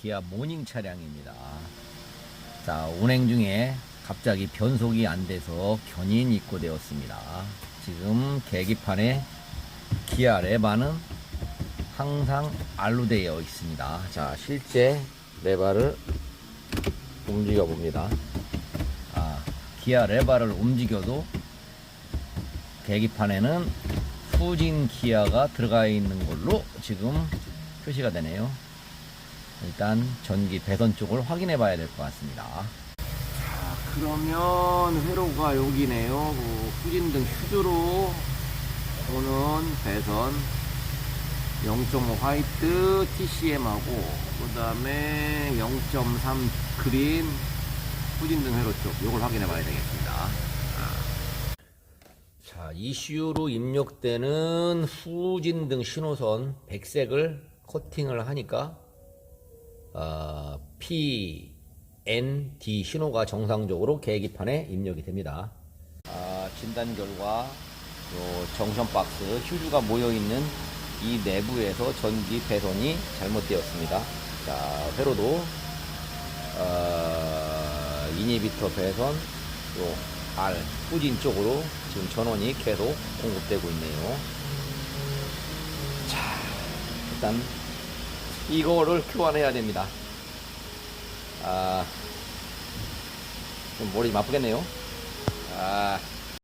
기아 모닝 차량입니다. 자, 운행 중에 갑자기 변속이 안 돼서 견인 입고되었습니다. 지금 계기판에 기아 레바는 항상 알루되어 있습니다. 자, 실제 레바를 움직여 봅니다. 아, 기아 레바를 움직여도 계기판에는 후진 기아가 들어가 있는 걸로 지금 표시가 되네요. 일단 전기 배선 쪽을 확인해 봐야 될 것 같습니다. 자, 그러면 회로가 여기네요. 그 후진등 휴즈로 오는 배선 0.5 화이트 TCM하고 그 다음에 0.3 그린 후진등 회로 쪽 요걸 확인해 봐야 되겠습니다. 자, ECU로 입력되는 후진등 신호선 백색을 코팅을 하니까 어, P, N, D 신호가 정상적으로 계기판에 입력이 됩니다. 아, 진단 결과 요 정션 박스 휴즈가 모여 있는 이 내부에서 전기 배선이 잘못되었습니다. 자, 회로도 어, 이니비터 배선 요 R 후진 쪽으로 지금 전원이 계속 공급되고 있네요. 자, 일단 이거를 교환해야 됩니다. 아, 좀 머리 좀 아프겠네요. 아,